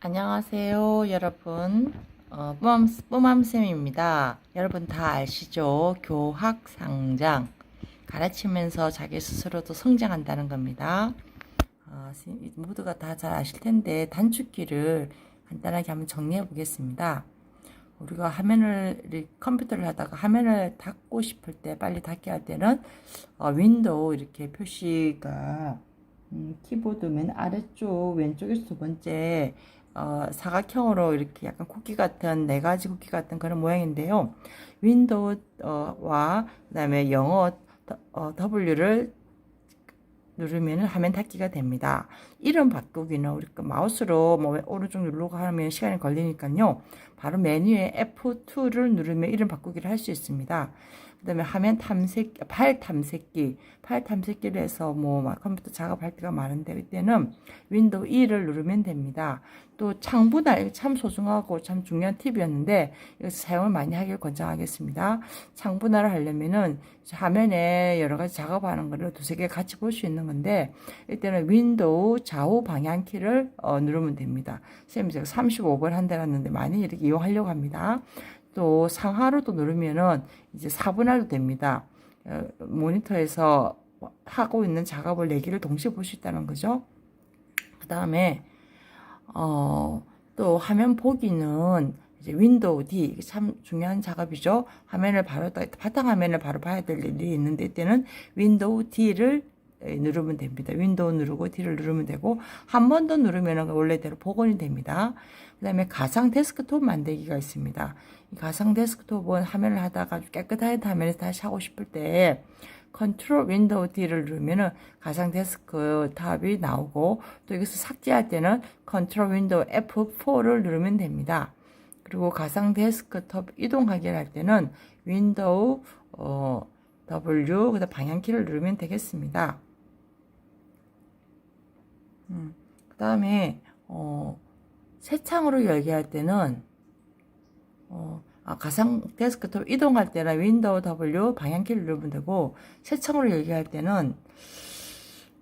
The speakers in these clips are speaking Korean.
안녕하세요, 여러분. 어, 뿜맘, 뿜맘쌤입니다. 여러분 다 아시죠? 교학 상장. 가르치면서 자기 스스로도 성장한다는 겁니다. 어, 선- 모두가 다 잘 아실 텐데, 단축키를 간단하게 한번 정리해 보겠습니다. 우리가 화면을, 이 컴퓨터를 하다가 화면을 닫고 싶을 때, 빨리 닫게 할 때는, 어, 윈도우 이렇게 표시가, 음, 키보드 맨 아래쪽 왼쪽에서 두 번째 어, 사각형으로 이렇게 약간 쿠키 같은 네 가지 쿠키 같은 그런 모양인데요. 윈도우와 그다음에 영어 더- 어, W를 누르면 화면 닫기가 됩니다. 이름 바꾸기는 우리 그 마우스로 뭐 오른쪽 누르고 하면 시간이 걸리니까요. 바로 메뉴에 F2를 누르면 이름 바꾸기를 할 수 있습니다. 그다음에 화면 탐색, 파일 탐색기, 파일 탐색기를 해서 뭐막 컴퓨터 작업할 때가 많은데 이때는 윈도우 2를 누르면 됩니다. 또 이거 참 소중하고 참 중요한 팁이었는데 이것을 사용을 많이 하길 권장하겠습니다. 창분할을 하려면은 화면에 여러 가지 작업하는 거를 두세 개 같이 볼 수 있는 건데 이때는 윈도우 좌우 방향 키를 어, 누르면 됩니다. 선생님 제가 35번 한다는데 많이 이렇게 이용하려고 합니다. 또 상하로도 누르면은 이제 4분할도 됩니다. 어, 모니터에서 하고 있는 작업을 네 개를 동시에 볼 수 있다는 거죠. 그 다음에 어, 또 화면 보기는 이제 윈도우 D 참 중요한 작업이죠. 화면을 바로 따- 바탕 화면을 바로 봐야 될 일이 있는데 이때는 윈도우 D를 누르면 됩니다. 윈도우 누르고 D를 누르면 되고 한 번 더 누르면 원래대로 복원이 됩니다. 그 다음에 가상 데스크톱 만들기가 있습니다. 이 가상 데스크톱은 화면을 하다가 깨끗한 화면에서 다시 하고 싶을 때 컨트롤 윈도우 D를 누르면은 가상 데스크 탑이 나오고 또 이것을 삭제할 때는 컨트롤 윈도우 F4를 누르면 됩니다. 그리고 가상 데스크톱 이동하기를 할 때는 윈도우 어, W 그다음 방향키를 누르면 되겠습니다. 음, 그 다음에 어, 새 창으로 열게 할 때는 어, 아, 가상 데스크톱 이동할 때는 윈도우 W 방향키를 누르면 되고 새 창으로 열게 할 때는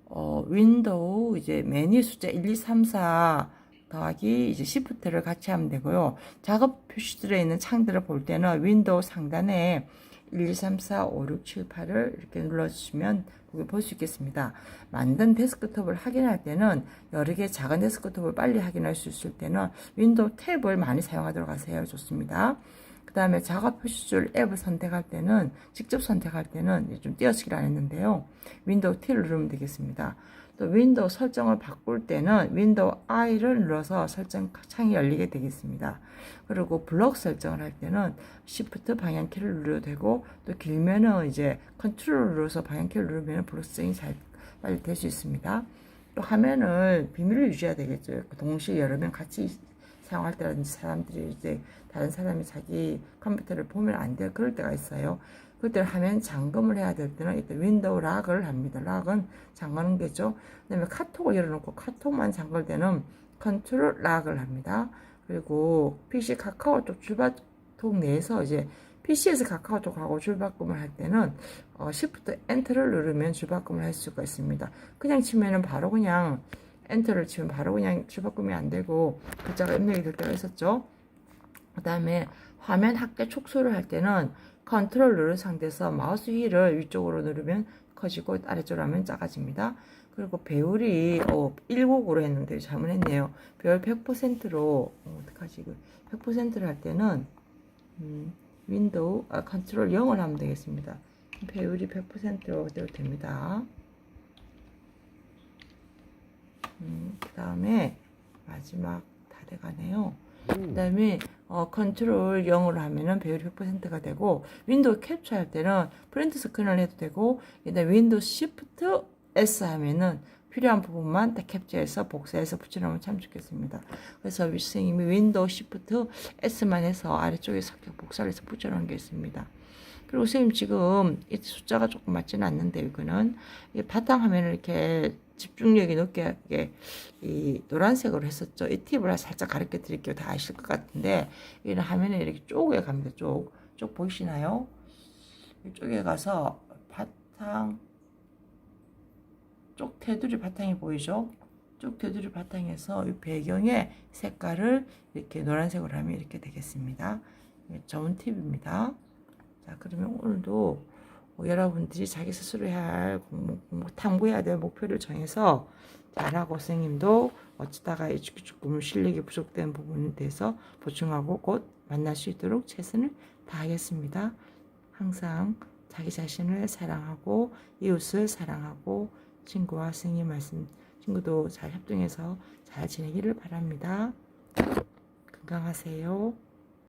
어, 윈도우 이제 메뉴 숫자 1, 2, 3, 4 더하기 이제 시프트를 같이 하면 되고요. 작업 표시들에 있는 창들을 볼 때는 윈도우 상단에 1, 2, 3, 4, 5, 6, 7, 8을 이렇게 눌러주시면 거기 볼 수 있겠습니다. 만든 데스크톱을 확인할 때는 여러 개 작은 데스크톱을 빨리 확인할 수 있을 때는 윈도우 탭을 많이 사용하도록 하세요. 좋습니다. 그 다음에 작업 표시줄 앱을 선택할 때는 직접 선택할 때는 좀 띄어쓰기를 안 했는데요. 윈도우 T를 누르면 되겠습니다. 또 윈도우 설정을 바꿀 때는 윈도우 I를 눌러서 설정 창이 열리게 되겠습니다. 그리고 블록 설정을 할 때는 Shift 방향키를 누르도 되고 또 길면은 이제 컨트롤 눌러서 방향키를 누르면 블록 설정이 잘 빨리 될 수 있습니다. 또 화면을 비밀을 유지해야 되겠죠. 동시에 여러 명 같이 사용할 때라든지 사람들이 이제 다른 사람이 자기 컴퓨터를 보면 안 될 그럴 때가 있어요. 그때 화면 잠금을 해야 될 때는 이때 윈도우 락을 합니다. 락은 잠그는 게죠. 그다음에 카톡을 열어놓고 카톡만 잠글 때는 컨트롤 락을 합니다. 그리고 PC 카카오톡 줄바꿈 내에서 이제 PC에서 카카오톡하고 줄바꿈을 할 때는 어, Shift 엔터를 누르면 줄바꿈을 할 수가 있습니다. 그냥 치면은 바로 그냥 엔터를 치면 바로 그냥 줄바꿈이 안 되고 글자가 입력이 될 때가 있었죠. 그 다음에 화면 합계 촉수를 할 때는 컨트롤 누른 상태에서 마우스 휠을 위쪽으로 누르면 커지고 아래쪽으로 하면 작아집니다. 그리고 배율이 어, 1곡으로 했는데 잘못했네요. 배율 100%로 어, 어떡하지 이거 100%를 할 때는 음, 윈도우 아, 컨트롤 0을 하면 되겠습니다. 배율이 100%로 되도 됩니다. 음, 그 다음에 마지막 다 돼가네요. 그 다음에 어, 컨트롤 0으로 하면은 배율이 100%가 되고 윈도우 캡처 할 때는 프린트 스크린을 해도 되고 그다음에 윈도우 시프트 S 하면은 필요한 부분만 다 캡처해서 복사해서 붙여놓으면 참 좋겠습니다. 그래서 선생님이 윈도우 시프트 S만 해서 아래쪽에 섞여 복사를 해서 붙여놓은 게 있습니다. 그리고 선생님 지금 이 숫자가 조금 맞지는 않는데 이거는 이 바탕 화면을 이렇게 집중력이 높게 이 노란색으로 했었죠. 이 팁을 살짝 가르쳐 드릴게요. 다 아실 것 같은데 이는 화면에 이렇게 쪼개 갑니다. 쪽. 쪽 보이시나요? 이쪽에 가서 바탕 쪽 테두리 바탕이 보이죠? 쭉 테두리 바탕에서 이 배경의 색깔을 이렇게 노란색으로 하면 이렇게 되겠습니다. 좋은 팁입니다. 자, 그러면 오늘도 어, 여러분들이 자기 스스로 할 공부, 공부, 탐구해야 될 목표를 정해서 잘하고 선생님도 어쩌다가 이 조금 실력이 부족된 부분에 대해서 보충하고 곧 만날 수 있도록 최선을 다하겠습니다. 항상 자기 자신을 사랑하고 이웃을 사랑하고 친구와 선생님 말씀 친구도 잘 협동해서 잘 지내기를 바랍니다. 건강하세요.